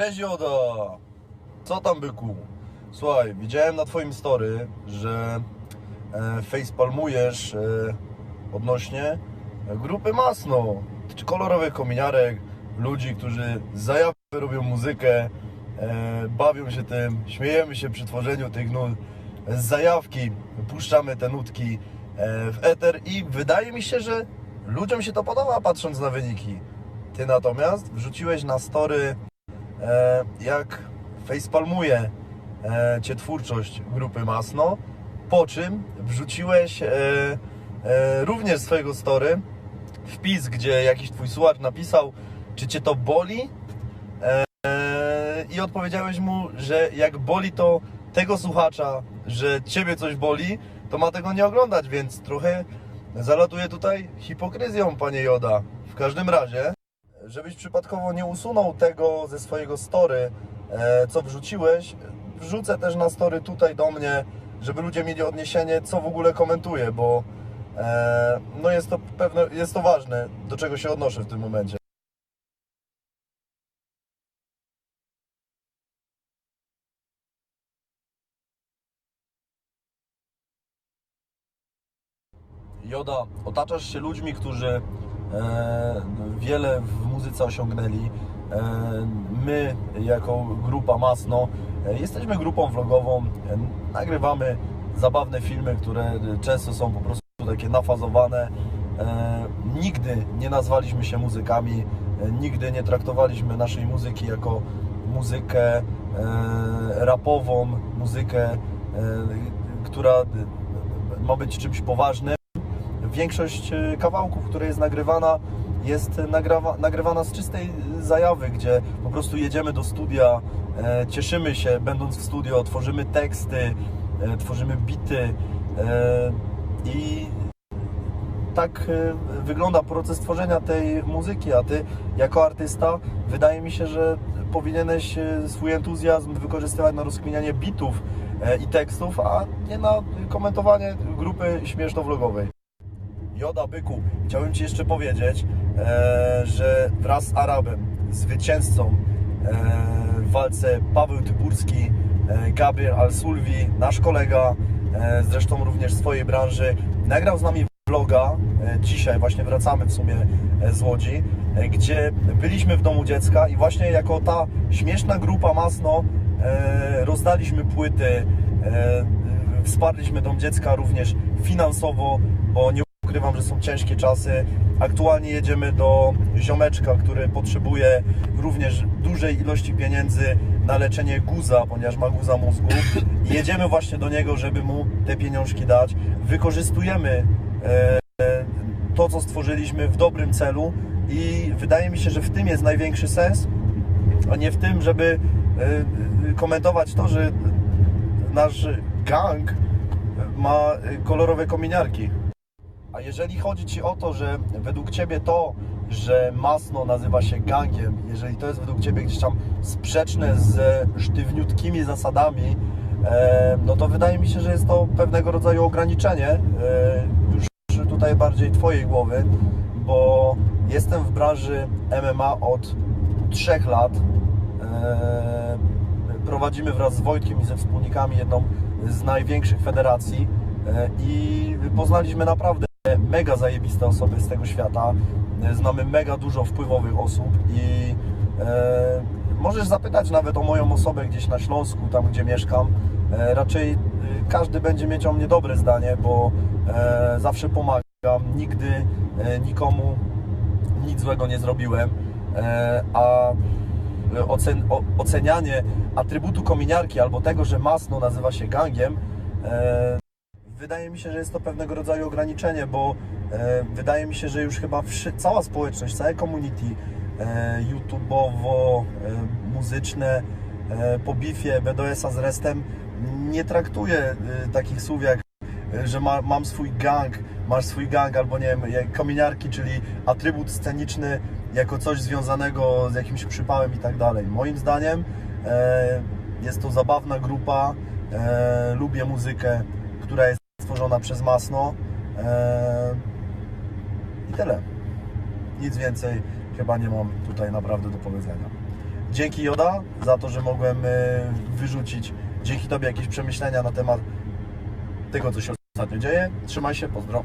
Cześć Joda! Co tam byku? Słuchaj, widziałem na twoim story, że e, facepalmujesz e, odnośnie grupy Masno, kolorowych kominiarek, ludzi, którzy zajawę robią muzykę, e, bawią się tym, śmiejemy się przy tworzeniu tych nut, z zajawki puszczamy te nutki e, w eter i wydaje mi się, że ludziom się to podoba patrząc na wyniki. Ty natomiast wrzuciłeś na story e, jak facepalmuje e, Cię twórczość grupy Masno, po czym wrzuciłeś e, e, również swojego story wpis, gdzie jakiś Twój słuchacz napisał, czy Cię to boli? E, I odpowiedziałeś mu, że jak boli to tego słuchacza, że Ciebie coś boli, to ma tego nie oglądać, więc trochę zalatuje tutaj hipokryzją, Panie Joda. W każdym razie, żebyś przypadkowo nie usunął tego ze swojego story, e, co wrzuciłeś, wrzucę też na story tutaj do mnie, żeby ludzie mieli odniesienie, co w ogóle komentuję, bo e, no jest to pewne, jest to ważne, do czego się odnoszę w tym momencie. Joda, otaczasz się ludźmi, którzy e, wiele w muzyce osiągnęli. E, my, jako grupa Masno, e, jesteśmy grupą vlogową. E, nagrywamy zabawne filmy, które często są po prostu takie nafazowane. Nigdy nie nazwaliśmy się muzykami, nigdy nie traktowaliśmy naszej muzyki jako muzykę rapową, muzykę, która ma być czymś poważnym większość kawałków, które jest nagrywana, jest nagrawa, nagrywana z czystej zajawy, gdzie po prostu jedziemy do studia, e, cieszymy się będąc w studio, tworzymy teksty, e, tworzymy bity e, i tak e, wygląda proces tworzenia tej muzyki, a ty jako artysta wydaje mi się, że powinieneś e, swój entuzjazm wykorzystywać na rozkminianie bitów e, i tekstów, a nie na komentowanie grupy śmieszno-vlogowej. Joda Byku, chciałbym Ci jeszcze powiedzieć, że wraz z Arabem, zwycięzcą e, w walce Paweł Tyburski, e, Gabriel Al-Sulwi, nasz kolega, e, zresztą również swojej branży, nagrał z nami vloga. E, dzisiaj właśnie wracamy w sumie e, z Łodzi, e, gdzie byliśmy w domu dziecka i właśnie jako ta śmieszna grupa Masno e, rozdaliśmy płyty, e, wsparliśmy dom dziecka również finansowo, bo nie ukrywam, że są ciężkie czasy. Aktualnie jedziemy do ziomeczka, który potrzebuje również dużej ilości pieniędzy na leczenie guza, ponieważ ma guza mózgu. Jedziemy właśnie do niego, żeby mu te pieniążki dać. Wykorzystujemy e, to, co stworzyliśmy w dobrym celu i wydaje mi się, że w tym jest największy sens, a nie w tym, żeby e, komentować to, że nasz gang ma kolorowe kominiarki. A jeżeli chodzi Ci o to, że według Ciebie to, że Masno nazywa się gangiem, jeżeli to jest według Ciebie gdzieś tam sprzeczne ze sztywniutkimi zasadami, no to wydaje mi się, że jest to pewnego rodzaju ograniczenie e, już tutaj bardziej Twojej głowy, bo jestem w branży MMA od trzech lat. E, prowadzimy wraz z Wojtkiem i ze wspólnikami jedną z największych federacji e, i poznaliśmy naprawdę mega zajebiste osoby z tego świata. E, Znamy mega dużo wpływowych osób i e, możesz zapytać nawet o moją osobę gdzieś na Śląsku, tam gdzie mieszkam. E, raczej e, każdy będzie mieć o mnie dobre zdanie, bo e, zawsze pomagam. Nigdy e, nikomu nic złego nie zrobiłem, e, a ocen, o, ocenianie atrybutu kominiarki albo tego, że masno nazywa się gangiem, e, wydaje mi się, że jest to pewnego rodzaju ograniczenie, bo e, wydaje mi się, że już chyba wszy, cała społeczność, całe community e, YouTubeowo, e, muzyczne, e, po bifie BDS-a z restem nie traktuje e, takich słów jak e, że ma, mam swój gang, masz swój gang, albo nie wiem, kominiarki, czyli atrybut sceniczny jako coś związanego z jakimś przypałem i tak dalej. Moim zdaniem e, jest to zabawna grupa, e, lubię muzykę, która jest przez Masno e, i tyle. Nic więcej chyba nie mam tutaj naprawdę do powiedzenia. Dzięki Joda za to, że mogłem e, wyrzucić dzięki Tobie jakieś przemyślenia na temat tego, co się ostatnio dzieje. Trzymaj się, pozdro.